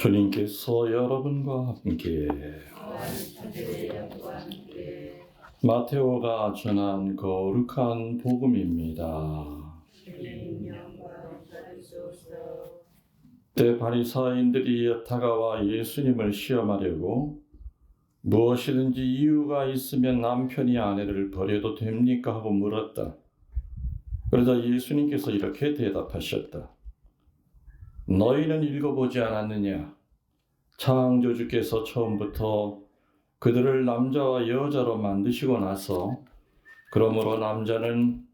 주님께서 여러분과 함께 마테오가 전한 거룩한 복음입니다. 때 바리사인들이 다가와 예수님을 시험하려고 무엇이든지 이유가 있으면 남편이 아내를 버려도 됩니까 하고 물었다. 그러자 예수님께서 이렇게 대답하셨다. 너희는 읽어보지 않았느냐? 창조주께서 처음부터 그들을 남자와 여자로 만드시고 나서 그러므로 남자는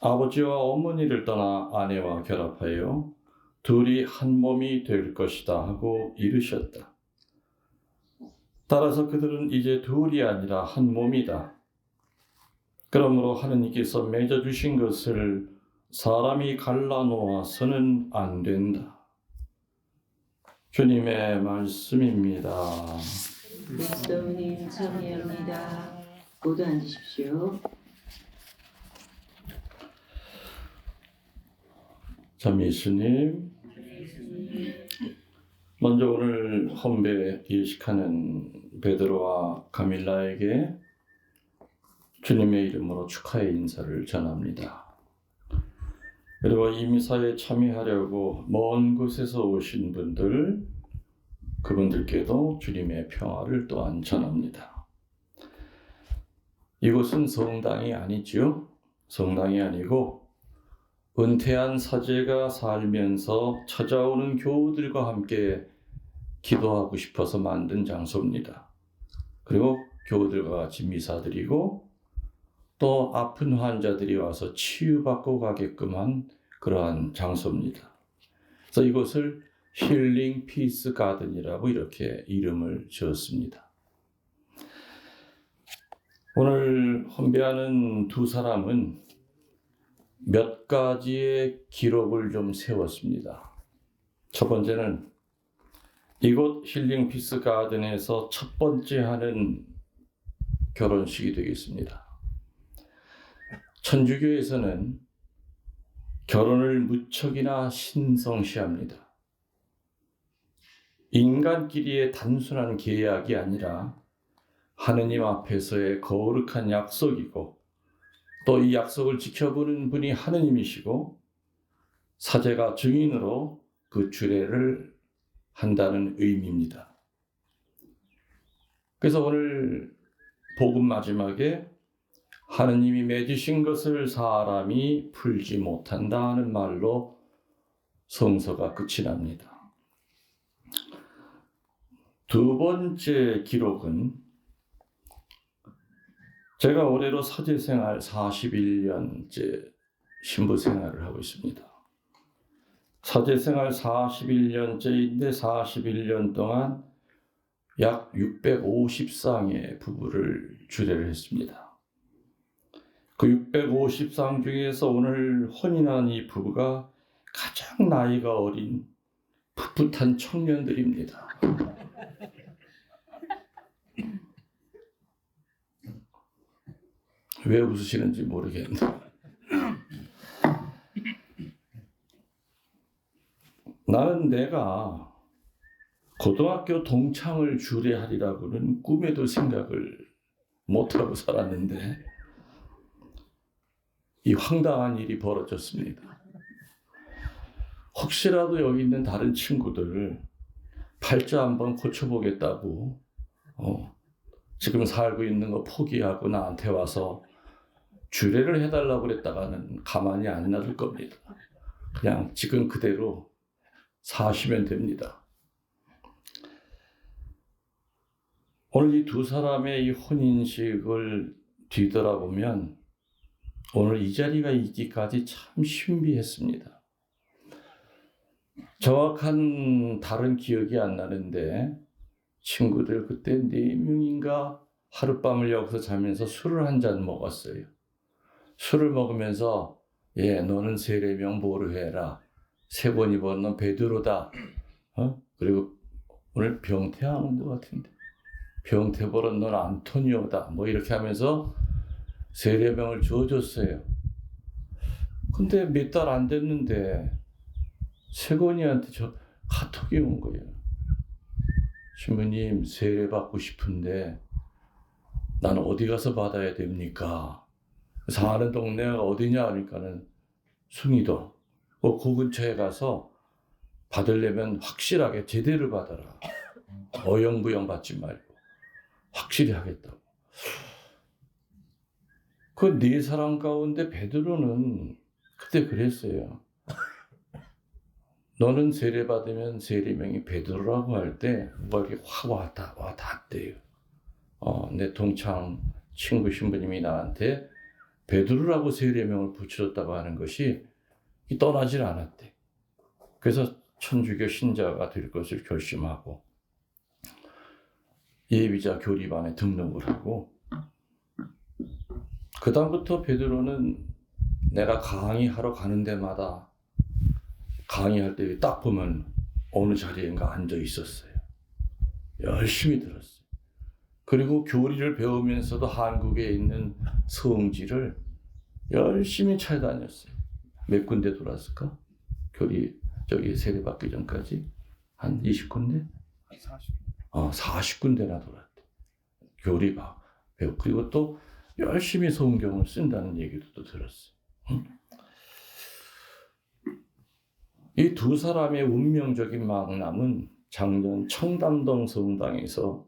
아버지와 어머니를 떠나 아내와 결합하여 둘이 한 몸이 될 것이다 하고 이르셨다. 따라서 그들은 이제 둘이 아니라 한 몸이다. 그러므로 하느님께서 맺어주신 것을 사람이 갈라놓아서는 안 된다. 주님의 말씀입니다. 그리스도님 참여합니다. 모두 앉으십시오. 참 예수님, 먼저 오늘 헌배 예식하는 베드로와 가밀라에게 주님의 이름으로 축하의 인사를 전합니다. 그리고 이 미사에 참여하려고 먼 곳에서 오신 분들, 그분들께도 주님의 평화를 또한 전합니다. 이곳은 성당이 아니지요. 성당이 아니고 은퇴한 사제가 살면서 찾아오는 교우들과 함께 기도하고 싶어서 만든 장소입니다. 그리고 교우들과 같이 미사 드리고 또 아픈 환자들이 와서 치유받고 가게끔 한 그러한 장소입니다. 그래서 이곳을 힐링 피스 가든이라고 이렇게 이름을 지었습니다. 오늘 헌배하는 두 사람은 몇 가지의 기록을 좀 세웠습니다. 첫 번째는 이곳 힐링 피스 가든에서 첫 번째 하는 결혼식이 되겠습니다. 천주교에서는 결혼을 무척이나 신성시합니다. 인간끼리의 단순한 계약이 아니라 하느님 앞에서의 거룩한 약속이고 또 이 약속을 지켜보는 분이 하느님이시고 사제가 증인으로 그 주례를 한다는 의미입니다. 그래서 오늘 복음 마지막에 하느님이 맺으신 것을 사람이 풀지 못한다는 말로 성서가 끝이 납니다. 두 번째 기록은 제가 올해로 사제 생활 41년째 신부 생활을 하고 있습니다. 사제 생활 41년째인데 41년 동안 약 650쌍의 부부를 주례를 했습니다. 그 650쌍 중에서 오늘 혼인한 이 부부가 가장 나이가 어린 풋풋한 청년들입니다. 왜 웃으시는지 모르겠는데. 나는 내가 고등학교 동창을 주례하리라고는 꿈에도 생각을 못하고 살았는데 이 황당한 일이 벌어졌습니다. 혹시라도 여기 있는 다른 친구들 팔자 한번 고쳐보겠다고 어, 지금 살고 있는 거 포기하고 나한테 와서 주례를 해달라고 그랬다가는 가만히 안 놔둘 겁니다. 그냥 지금 그대로 사시면 됩니다. 오늘 이 두 사람의 이 혼인식을 뒤돌아보면 오늘 이 자리가 있기까지 참 신비했습니다. 정확한 다른 기억이 안 나는데 친구들 그때 네 명인가 하룻밤을 여기서 자면서 술을 한 잔 먹었어요. 술을 먹으면서 예 너는 세례명 뭐로 해라. 세번 입은 넌 베드로다. 어? 그리고 오늘 병태하는 것 같은데 병태벌은 넌 안토니오다. 뭐 이렇게 하면서 세례명을 줘줬어요. 근데 몇 달 안 됐는데 세건이한테 저 카톡이 온 거예요. 신부님 세례 받고 싶은데 나는 어디 가서 받아야 됩니까? 사는 동네가 어디냐 하니까는 숭이도 그, 그 근처에 가서 받으려면 확실하게 제대로 받아라. 어영부영 받지 말고 확실히 하겠다고. 그 네 사람 가운데 베드로는 그때 그랬어요. 너는 세례 받으면 세례명이 베드로라고 할 때 뭐가 이렇게 확 와닿, 와닿대요. 어, 내 동창 친구 신부님이 나한테 베드로라고 세례명을 붙여줬다고 하는 것이 이 떠나질 않았대. 그래서 천주교 신자가 될 것을 결심하고 예비자 교리반에 등록을 하고 그 다음부터 베드로는 내가 강의하러 가는 데마다 강의할 때 딱 보면 어느 자리인가 앉아 있었어요. 열심히 들었어요. 그리고 교리를 배우면서도 한국에 있는 성지를 열심히 찾아다녔어요. 몇 군데 돌았을까? 교리 저기 세례 받기 전까지 한 20군데? 40. 어, 40군데나 돌았대. 교리 봐. 배우. 그리고 또 열심히 성경을 쓴다는 얘기도 또 들었어. 이두 사람의 운명적인 만남은 작년 청담동 성당에서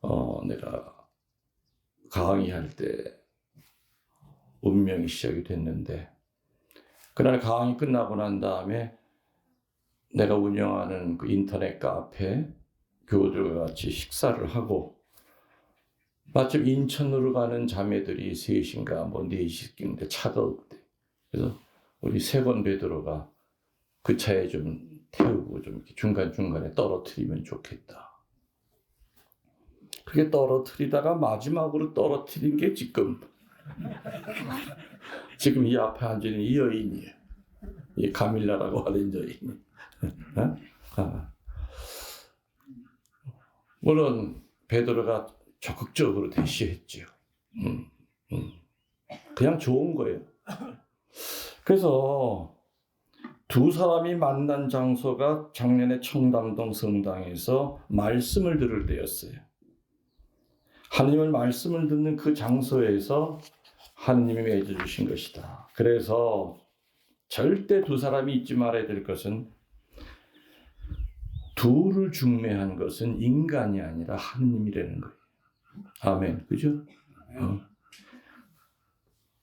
어, 내가 강의할 때 운명이 시작이 됐는데 그날 강의 끝나고 난 다음에 내가 운영하는 그 인터넷 카페 교우들과 같이 식사를 하고 마침 인천으로 가는 자매들이 셋인가 뭐 넷이인데 차가 없대. 그래서 우리 세번 베드로가 그 차에 좀 태우고 좀 중간중간에 떨어뜨리면 좋겠다. 그게 떨어뜨리다가 마지막으로 떨어뜨린 게 지금 지금 이 앞에 있는 이 여인이에요. 이 가밀라라고 하는 여인. 어? 아. 물론 베드로가 적극적으로 대시했지요. 음, 음. 그냥 좋은 거예요. 그래서 두 사람이 만난 장소가 작년에 청담동 성당에서 말씀을 들을 때였어요. 하나님의 말씀을 듣는 그 장소에서 하나님이 맺어주신 것이다. 그래서 절대 두 사람이 잊지 말아야 될 것은 둘을 중매한 것은 인간이 아니라 하느님이라는 거예요. 아멘. 그죠? 어.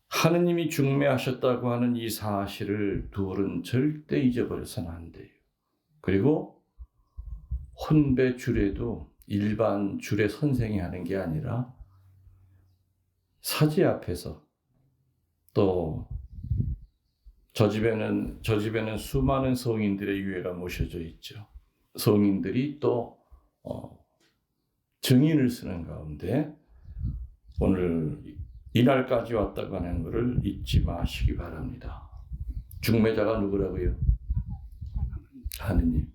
하느님이 중매하셨다고 하는 이 사실을 둘은 절대 잊어버려서는 안 돼요. 그리고 혼배 주례도 일반 주례 선생이 하는 게 아니라 사제 앞에서 또 저 집에는 저 집에는 수많은 성인들의 유해가 모셔져 있죠. 성인들이 또 어, 증인을 쓰는 가운데 오늘 이날까지 왔다고 하는 것을 잊지 마시기 바랍니다. 중매자가 누구라고요? 하느님.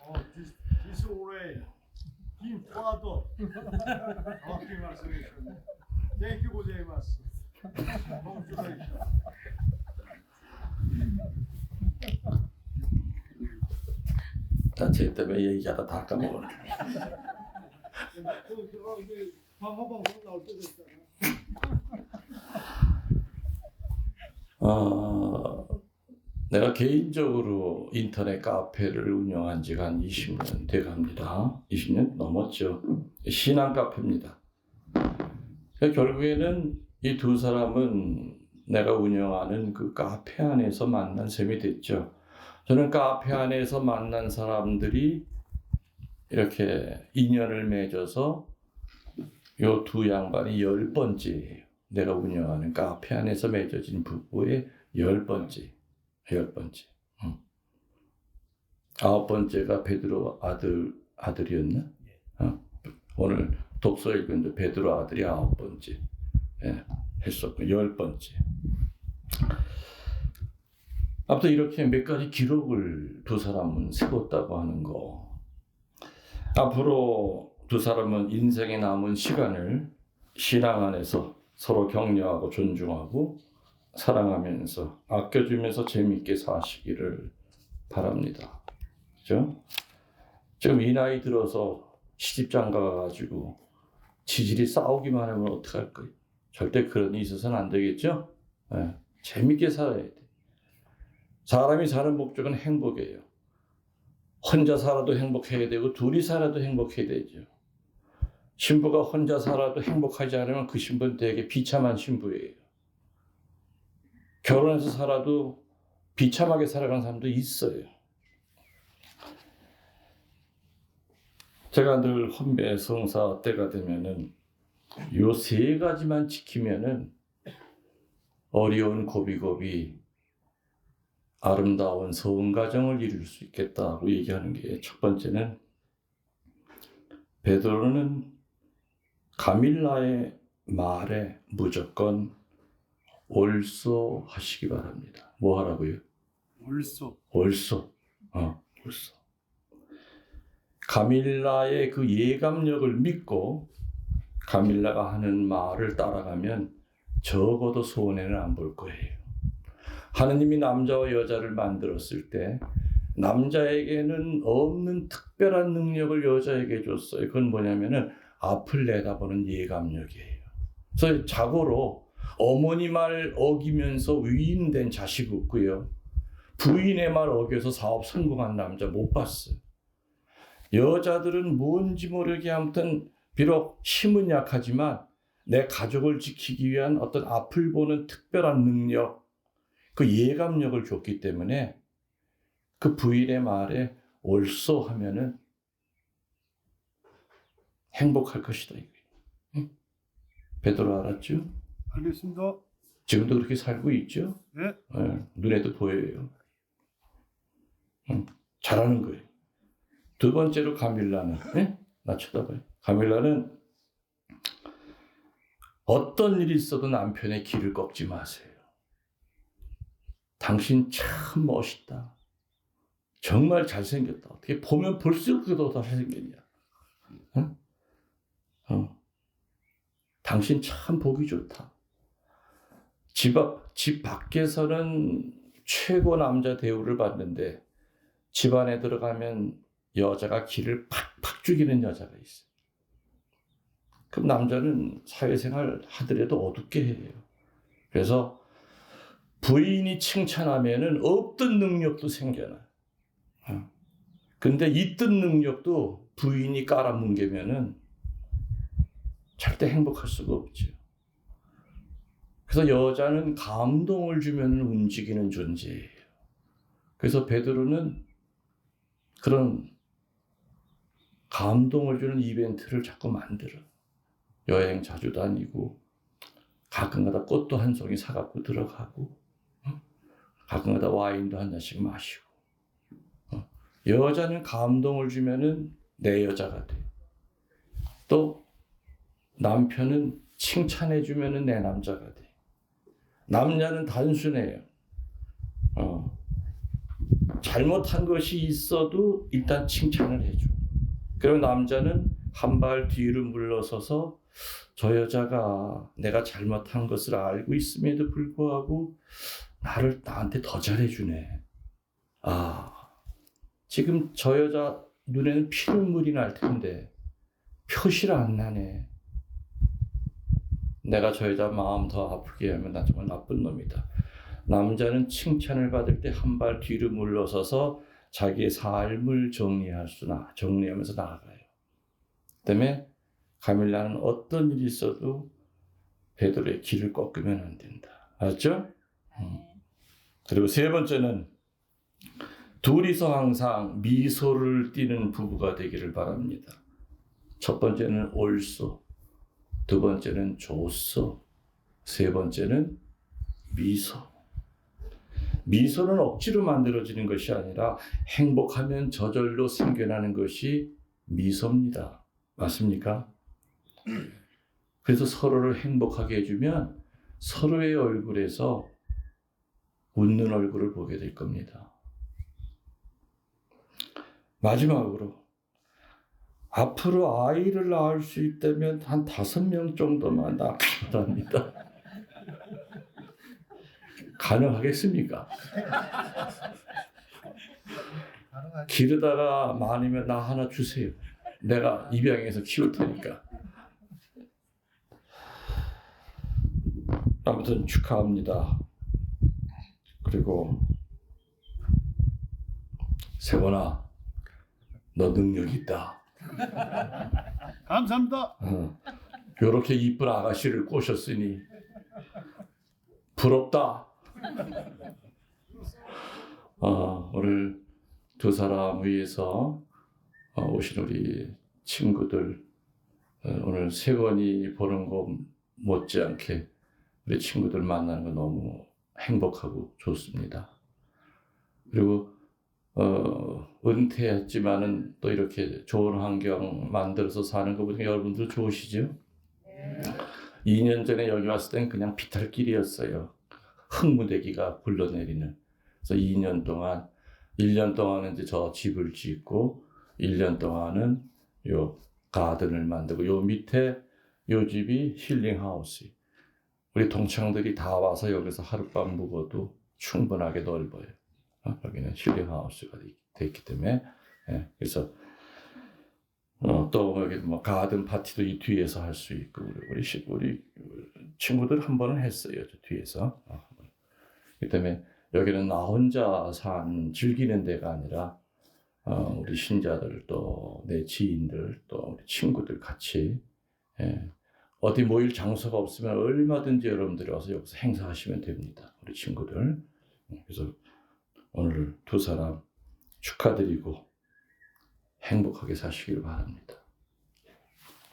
어. 나쟤 때문에 얘기하다 다 까먹었네. 어, 내가 개인적으로 인터넷 카페를 운영한 지가 한 20년 돼 갑니다. 20년 넘었죠. 신앙 카페입니다. 결국에는 이 두 사람은 내가 운영하는 그 카페 안에서 만난 셈이 됐죠. 저는 카페 안에서 만난 사람들이 이렇게 인연을 맺어서 요 두 양반이 열 번째예요. 내가 운영하는 카페 안에서 맺어진 부부의 열 번째, 열 번째. 응. 아홉 번째가 베드로 아들 아들이었나? 어? 오늘 독서 읽은데 베드로 아들이 아홉 번째 예, 했었고 열 번째. 아무튼 이렇게 몇 가지 기록을 두 사람은 세웠다고 하는 거. 앞으로 두 사람은 인생에 남은 시간을 신앙 안에서 서로 격려하고 존중하고 사랑하면서 아껴주면서 재미있게 사시기를 바랍니다. 그죠? 지금 이 나이 들어서 시집장 가 가가지고 지질이 싸우기만 하면 어떡할 거예요? 절대 그런 일이 있어서는 안 되겠죠? 예, 재밌게 살아야 돼. 사람이 사는 목적은 행복이에요. 혼자 살아도 행복해야 되고 둘이 살아도 행복해야 되죠. 신부가 혼자 살아도 행복하지 않으면 그 신부는 되게 비참한 신부예요. 결혼해서 살아도 비참하게 살아가는 사람도 있어요. 제가 늘 헌배 성사 때가 되면은 요 세 가지만 지키면은 어려운 고비고비 아름다운 서운 가정을 이룰 수 있겠다고 얘기하는 게 첫 번째는 베드로는 가밀라의 말에 무조건 올소하시기 바랍니다. 뭐 하라고요? 올소. 올소. 어, 올소. 가밀라의 그 예감력을 믿고 가밀라가 하는 말을 따라가면 적어도 소원에는 안 볼 거예요. 하느님이 남자와 여자를 만들었을 때 남자에게는 없는 특별한 능력을 여자에게 줬어요. 그건 뭐냐면은 앞을 내다보는 예감력이에요. 그래서 자고로 어머니 말 어기면서 위인된 자식 없고요. 부인의 말 어겨서 사업 성공한 남자 못 봤어요. 여자들은 뭔지 모르게 아무튼 비록 힘은 약하지만 내 가족을 지키기 위한 어떤 앞을 보는 특별한 능력, 그 예감력을 줬기 때문에 그 부인의 말에 옳소 하면은 행복할 것이다. 응? 베드로 알았죠? 알겠습니다. 지금도 그렇게 살고 있죠? 네. 예, 눈에도 보여요. 응, 잘하는 거예요. 두 번째로 가밀라는, 예? 나 쳐다봐요. 가밀라는 어떤 일이 있어도 남편의 길을 꺾지 마세요. 당신 참 멋있다. 정말 잘생겼다. 어떻게 보면 볼수록 그도 더 잘생겼냐. 응? 어. 당신 참 보기 좋다. 집 앞, 집 밖에서는 최고 남자 대우를 받는데 집 안에 들어가면 여자가 길을 팍팍 죽이는 여자가 있어요. 그럼 남자는 사회생활 하더라도 어둡게 해요. 그래서 부인이 칭찬하면은 없던 능력도 생겨나. 어. 근데 있던 능력도 부인이 깔아뭉개면은 절대 행복할 수가 없죠. 그래서 여자는 감동을 주면 움직이는 존재예요. 그래서 베드로는 그런 감동을 주는 이벤트를 자꾸 만들어. 여행 자주 다니고 가끔가다 꽃도 한 송이 사갖고 들어가고 어? 가끔가다 와인도 한 잔씩 마시고 어? 여자는 감동을 주면은 내 여자가 돼. 또 남편은 칭찬해 주면은 내 남자가 돼. 남자는 단순해요. 어. 잘못한 것이 있어도 일단 칭찬을 해줘. 그럼 남자는 한 발 뒤로 물러서서 저 여자가 내가 잘못한 것을 알고 있음에도 불구하고 나를 나한테 더 잘해주네. 아, 지금 저 여자 눈에는 피눈물이 날 텐데 표시를 안 나네. 내가 저 여자 마음 더 아프게 하면 나 정말 나쁜 놈이다. 남자는 칭찬을 받을 때 한 발 뒤로 물러서서 자기의 삶을 정리할 수나 정리하면서 나아가요. 그다음에 가밀라는 어떤 일이 있어도 베드로의 길을 꺾으면 안 된다. 알았죠? 음. 그리고 세 번째는 둘이서 항상 미소를 띠는 부부가 되기를 바랍니다. 첫 번째는 올소, 두 번째는 조소, 세 번째는 미소. 미소는 억지로 만들어지는 것이 아니라 행복하면 저절로 생겨나는 것이 미소입니다. 맞습니까? 그래서 서로를 행복하게 해주면 서로의 얼굴에서 웃는 얼굴을 보게 될 겁니다. 마지막으로 앞으로 아이를 낳을 수 있다면 한 다섯 명 정도만 낳기 바랍니다. 가능하겠습니까? 기르다가 많으면 나 하나 주세요. 내가 입양해서 키울 테니까. 아무튼 축하합니다. 그리고 세건아, 너 능력 있다. 감사합니다. 어, 요렇게 이쁜 아가씨를 꼬셨으니 부럽다. 어, 오늘 두 사람 위해서 어, 오신 우리 친구들 어, 오늘 세건이 보는 거 못지않게 우리 친구들 만나는 거 너무 행복하고 좋습니다. 그리고 어, 은퇴했지만은 또 이렇게 좋은 환경 만들어서 사는 거 보니까 여러분들 좋으시죠? 2년 전에 여기 왔을 땐 그냥 비탈길이었어요. 흙무대기가 굴러내리는. 그래서 2년 동안, 1년 동안은 이제 저 집을 짓고, 1년 동안은 요 가든을 만들고, 요 밑에 요 집이 힐링하우스. 우리 동창들이 다 와서 여기서 하룻밤 묵어도 충분하게 넓어요. 어, 여기는 힐링하우스가 돼 있기 때문에. 예, 그래서 어, 또 여기 뭐 가든 파티도 이 뒤에서 할 수 있고 우리 우리, 친구들 한 번은 했어요 저 뒤에서 어. 그 때문에 여기는 나 혼자 산 즐기는 데가 아니라 어, 우리 신자들 또 내 지인들 또 우리 친구들 같이 예. 어디 모일 장소가 없으면 얼마든지 여러분들이 와서 여기서 행사하시면 됩니다 우리 친구들 예, 그래서 오늘 두 사람 축하드리고 행복하게 사시길 바랍니다.